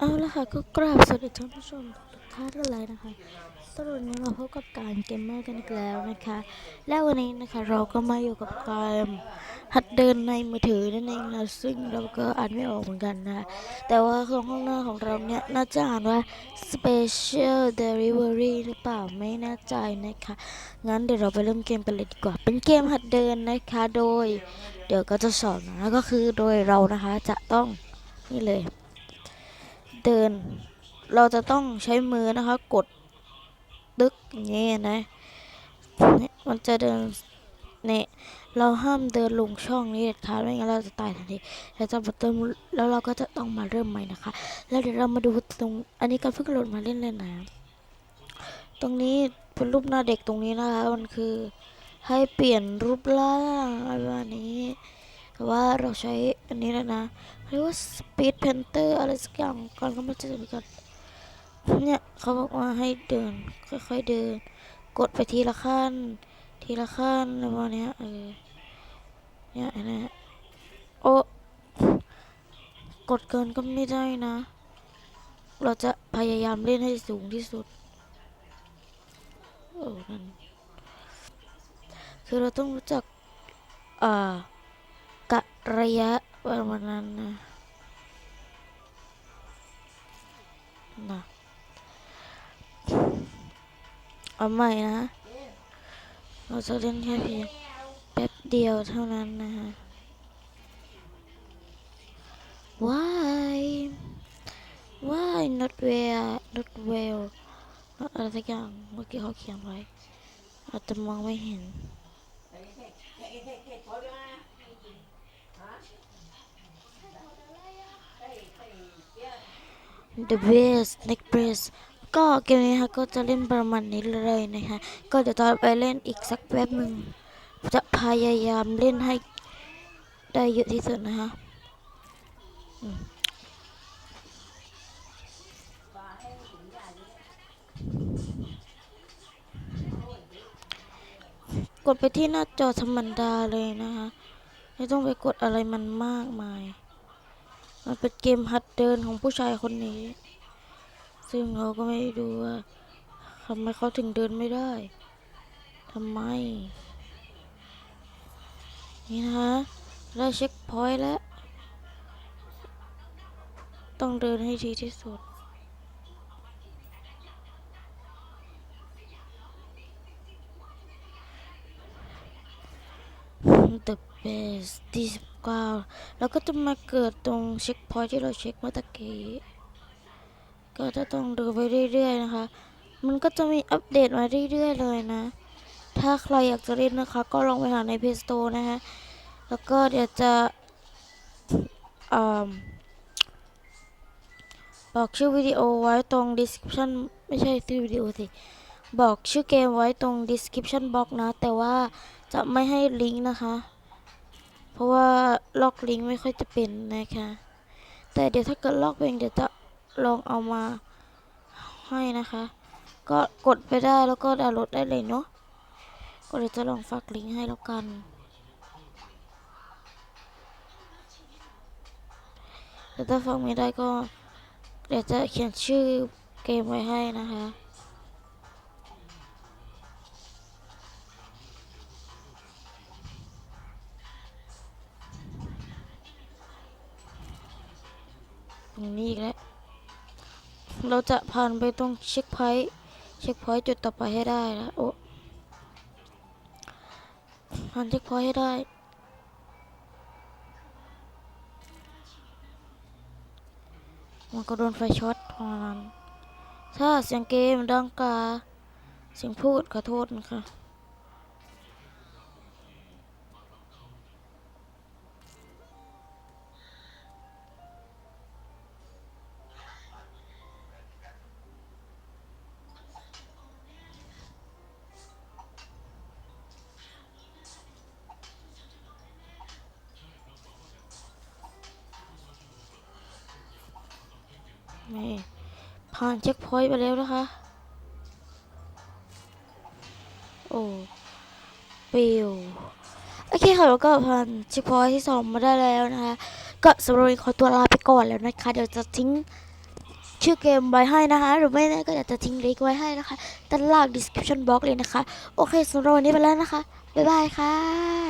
เอาละค่ะก็กราบสวัสดีท่านผู้ชมทุกท่านกันเลยนะคะสรับวันนี้มาพบกับการเกมเมอร์กันอีกแล้วนะคะ และวันนี้นะคะเราก็มาอยู่กับการหัดเดินในมือถือนั่นเองนะซึ่งเราก็อ่านไม่ออกเหมือนกันนะแต่ว่าข้างข้างหน้าของเราเนี่ยน่าจะอ่านว่า special delivery หรือเปล่าไม่แน่ใจนะคะ งั้นเดี๋ยวเราไปเริ่มเกมกันเลยดีกว่า เป็นเกมหัดเดินนะคะโดย เดี๋ยวก็จะสอนนะก็คือโดยเรานะคะจะต้องนี่เลย เดิน เราจะต้องใช้มือนะคะ กดตึกอย่างนี้นะมันจะเดินเนี่ยเราห้ามเดินลงช่องนี้เด็ดขาดไม่งั้นเราจะตายทันทีเราจะมาเติมแล้วเราก็จะต้องมาเริ่มใหม่นะคะ แล้วเดี๋ยวเรามาดูตรงอันนี้ก็เพิ่งโหลดมาเล่นเลยนะตรงนี้เป็นรูปหน้าเด็กตรงนี้นะคะ มันคือให้เปลี่ยนรูปร่างอะไรประมาณนี้ แต่ว่าเราใช้อันนี้แล้วนะเรียกว่า Speed Painter อะไรสักอย่างก่อนก็มาเจอกันเนี่ยเขาบอกว่าให้เดิน ค่อยๆเดิน กดไปทีละขั้น ทีละขั้นอะไรประมาณเนี้ยเออเนี่ยนะโอ้กดเกินก็ไม่ได้นะ เราจะพยายามเล่นให้สูงที่สุดโอ้นั่นคือเราต้องรู้จักอ่า ระยะประมาณนั้นนะนะเอาใหม่นะ เราจะเล่นแค่เพียงแป๊บเดียวเท่านั้นนะฮะ why why not well not well not อะไรสักอย่างเมื่อกี้เขาเขียนไว้อาจจะมองไม่เห็น The Best Next Press ก็เกมนี้ค่ะก็จะเล่นประมาณนี้เลยนะคะก็เดี๋ยวตอนไปเล่นอีกสักแป๊บหนึ่งจะพยายามเล่นให้ได้เยอะที่สุดนะคะกดไปที่หน้าจอธรรมดาเลยนะคะไม่ต้องไปกดอะไรมันมากมาย มันเป็นเกมหัดเดินของผู้ชายคนนี้ ซึ่งเราก็ไม่ดูว่าทำไมเขาถึงเดินไม่ได้ทำไม นี่นะฮะได้เช็คพอยต์แล้ว ต้องเดินให้ดีที่สุด the best. This 9แล้วก็จะมาเกิดตรงเช็คพอยที่เราเช็คเมื่อตะกี้ก็จะต้องดูไปเรื่อยๆนะคะ มันก็จะมีอัปเดตมาเรื่อยๆเลยนะ ถ้าใครอยากจะเล่นนะคะ ก็ลองไปหาใน Play Store นะคะ แล้วก็เดี๋ยวจะบอกชื่อวิดีโอไว้ตรง description ไม่ใช่ชื่อวิดีโอสิ บอกชื่อเกมไว้ตรง description box นะ แต่ว่าจะไม่ให้ลิงก์นะคะ เพราะว่าล็อกลิงก์ไม่ค่อยจะเป็นนะคะ แต่เดี๋ยวถ้าเกิดล็อกเป็นเดี๋ยวจะลองเอามาให้นะคะ ก็กดไปได้แล้วก็ดาวน์โหลดได้เลยเนาะก็เดี๋ยวจะลองฝากลิงก์ให้แล้วกัน แต่ถ้าฟังไม่ได้ก็ เดี๋ยวจะเขียนชื่อเกมไว้ให้นะคะ ตรงนี้อีกแล้ว เราจะผ่านไปตรงเช็คพอยต์เช็คพอยต์จุดต่อไปให้ได้แล้วโอ้ผ่านเช็คพอยต์ให้ได้มันก็โดนไฟช็อตประมาณนั้นถ้าเสียงเกมดังกา เสียงพูดขอโทษนะคะ นี่ผ่านเช็คพอยต์ไปแล้วนะคะ โอ้ปิวโอเคค่ะแล้วก็ผ่านเช็คพอยต์ที่สองมาได้แล้วนะคะ ก็สำหรับวันนี้ขอตัวลาไปก่อนแล้วนะคะ เดี๋ยวจะทิ้งชื่อเกมไว้ให้นะคะ หรือไม่แน่ก็อยากจะทิ้งลิงก์ไว้ให้นะคะด้านล่าง description box เลยนะคะ โอเคสำหรับวันนี้ไปแล้วนะคะ บ๊ายบายค่ะ